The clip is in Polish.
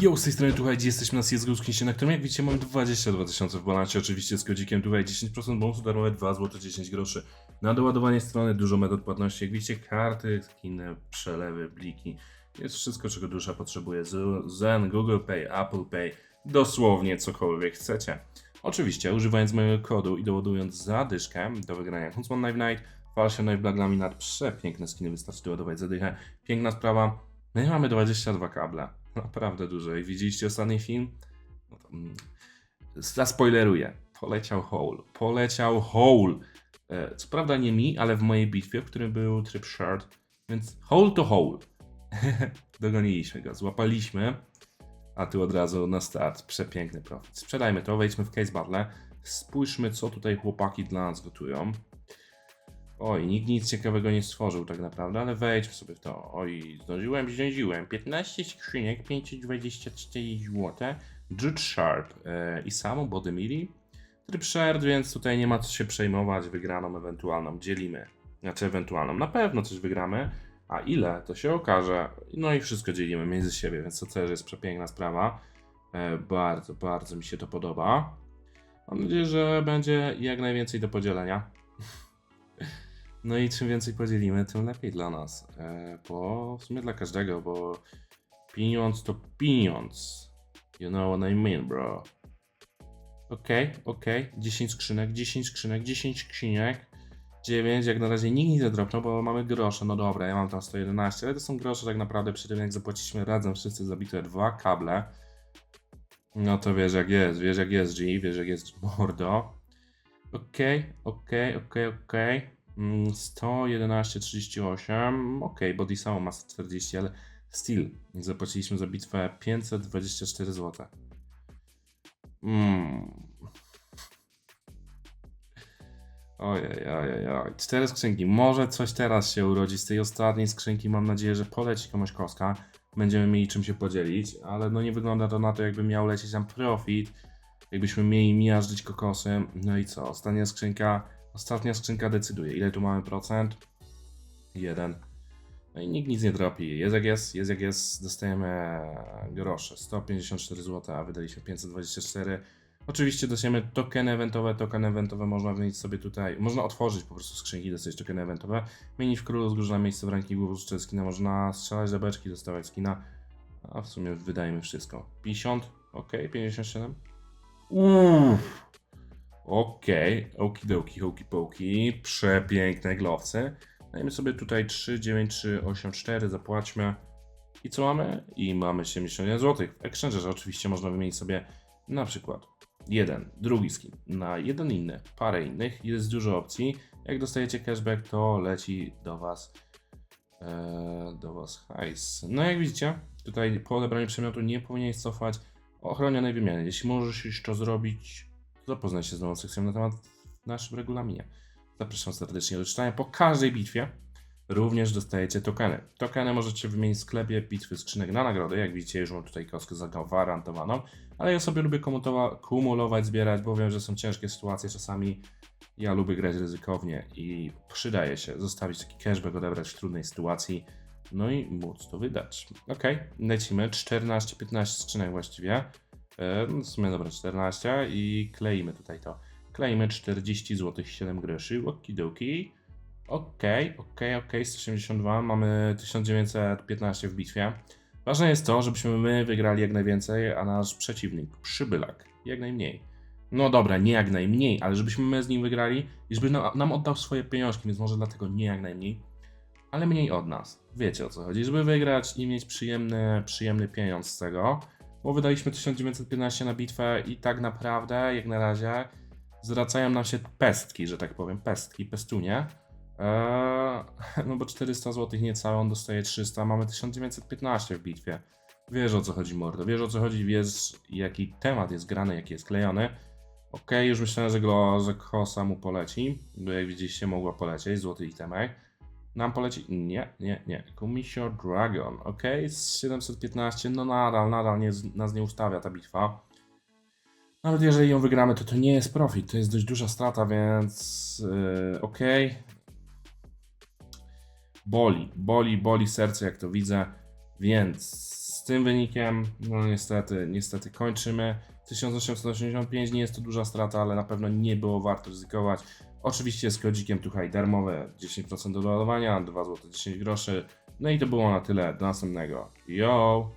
Jo, z tej strony tutaj jesteśmy na CSGO na którym jak widzicie mam 22 tysiące w balansie, oczywiście z kodzikiem tutaj 10% bonusu darmowe 2 zł 10 groszy. Na doładowanie strony dużo metod płatności, jak widzicie karty, skiny, przelewy, bliki. Jest wszystko czego dusza potrzebuje, Zen, Google Pay, Apple Pay, dosłownie cokolwiek chcecie. Oczywiście używając mojego kodu i doładując zadyszkę do wygrania Huntsman Knife Night, Falsion Knife Black Laminat, przepiękne skiny, wystarczy doładować zadychę. Piękna sprawa, no i mamy 22 kable. Naprawdę dużo. Jak widzieliście ostatni film? No to, mm, zaspoileruję. Poleciał Hole. Poleciał Hole. Co prawda nie mi, ale w mojej bitwie, w którym był tryb shard. Więc Hole to Hole. Dogoniliśmy go, złapaliśmy. A tu od razu na start. Przepiękny profit. Sprzedajmy to, wejdźmy w case battle. Spójrzmy, co tutaj chłopaki dla nas gotują. Oj, nikt nic ciekawego nie stworzył tak naprawdę, ale wejdźmy sobie w to. Oj, zdążyłem, zdążyłem. 15 skrzyniek, 524 zł. Jude Sharp e, i samo Body Mili. Tryb shared, więc tutaj nie ma co się przejmować. Wygraną ewentualną dzielimy. Znaczy ewentualną. Na pewno coś wygramy. A ile, to się okaże. No i wszystko dzielimy między siebie, więc to też jest przepiękna sprawa. E, bardzo, bardzo mi się to podoba. Mam nadzieję, że będzie jak najwięcej do podzielenia. No i czym więcej podzielimy, tym lepiej dla nas. E, bo w sumie dla każdego, bo pieniądz to pieniądz. You know what I mean, bro. Okej, okej. 10 skrzynek, 10 skrzynek, 10 skrzynek. 9, jak na razie nikt nie zadropnął, bo mamy grosze. No dobra, ja mam tam 111, ale to są grosze tak naprawdę przy tym, jak zapłaciliśmy razem wszyscy za bitwę dwa kable. No to wiesz jak jest, wiesz jak jest G, wiesz jak jest mordo. Okej, okej, okej, okej. Mm, 111,38. Okej, body samo ma 140, ale still zapłaciliśmy za bitwę 524 zł. Mm. Ojej, ojej, ojej. Cztery skrzynki. Może coś teraz się urodzi z tej ostatniej skrzynki. Mam nadzieję, że poleci komuś koska. Będziemy mieli czym się podzielić, ale no nie wygląda to na to, jakby miał lecieć nam profit. Jakbyśmy mieli miażdżyć kokosy. No i co? Ostatnia skrzynka. Ostatnia skrzynka decyduje. Ile tu mamy procent? Jeden. No i nikt nic nie dropi. Jest jak jest, jest jak jest. Dostajemy grosze. 154 zł, a wydaliśmy 524. Oczywiście dostajemy tokeny eventowe. Tokeny eventowe można wymienić sobie tutaj. Można otworzyć po prostu skrzynki, dostać tokeny eventowe. Mienić w królu z na miejsce w rankingu, użyć skina. Można strzelać do beczki, dostawać skina. A w sumie wydajemy wszystko. 50, ok, 57. Uff. Okej, okidoki, hoki poki, przepiękne glowce. Dajmy sobie tutaj 39384, zapłaćmy. I co mamy? I mamy 71 zł. W Exchangerze oczywiście można wymienić sobie na przykład jeden, drugi skin na jeden inny, parę innych. Jest dużo opcji. Jak dostajecie cashback, to leci do Was e, do Was hajs. No jak widzicie, tutaj po odebraniu przedmiotu nie powinieneś cofać ochronionej wymiany. Jeśli możesz już to zrobić, zapoznaj się z nową sekcją na temat w naszym regulaminie. Zapraszam serdecznie do czytania. Po każdej bitwie również dostajecie tokeny. Tokeny możecie wymienić w sklepie bitwy skrzynek na nagrody. Jak widzicie, już mam tutaj kostkę zagwarantowaną. Ale ja sobie lubię kumulować, zbierać, bo wiem, że są ciężkie sytuacje czasami. Ja lubię grać ryzykownie i przydaje się zostawić taki cashback, odebrać w trudnej sytuacji. No i móc to wydać. Ok, lecimy. 14-15 skrzynek właściwie. No w sumie dobra, 14 i kleimy tutaj to. Kleimy 40 zł 7 groszy. Okidoki. Okej, okej, okej, 182. Mamy 1915 w bitwie. Ważne jest to, żebyśmy my wygrali jak najwięcej, a nasz przeciwnik, przybylak, jak najmniej. No dobra, nie jak najmniej, ale żebyśmy my z nim wygrali i żeby na- nam oddał swoje pieniążki, więc może dlatego nie jak najmniej, ale mniej od nas. Wiecie o co chodzi, żeby wygrać i mieć przyjemny, przyjemny pieniądz z tego, bo wydaliśmy 1915 na bitwę i tak naprawdę, jak na razie, zwracają nam się pestki, że tak powiem, pestki, pestunie. Eee, no bo 400 zł niecałe, on dostaje 300, mamy 1915 w bitwie. Wiesz o co chodzi, mordo, wiesz o co chodzi, wiesz jaki temat jest grany, jaki jest klejony. Okej, już myślałem, że, go, że kosa mu poleci, bo jak widzieliście mogła polecieć, złoty itemek. Nam poleci? Nie, nie, nie. Commission Dragon, okej, z 715, no nadal, nadal nie, nas nie ustawia ta bitwa. Nawet jeżeli ją wygramy, to to nie jest profit, to jest dość duża strata, więc yy, okej. Boli, boli, boli serce jak to widzę, więc tym wynikiem, no niestety, niestety kończymy. 1885 nie jest to duża strata, ale na pewno nie było warto ryzykować. Oczywiście z kodzikiem tutaj darmowe 10% do ładowania, 2 zł 10 groszy. No i to było na tyle. Do następnego. Yo!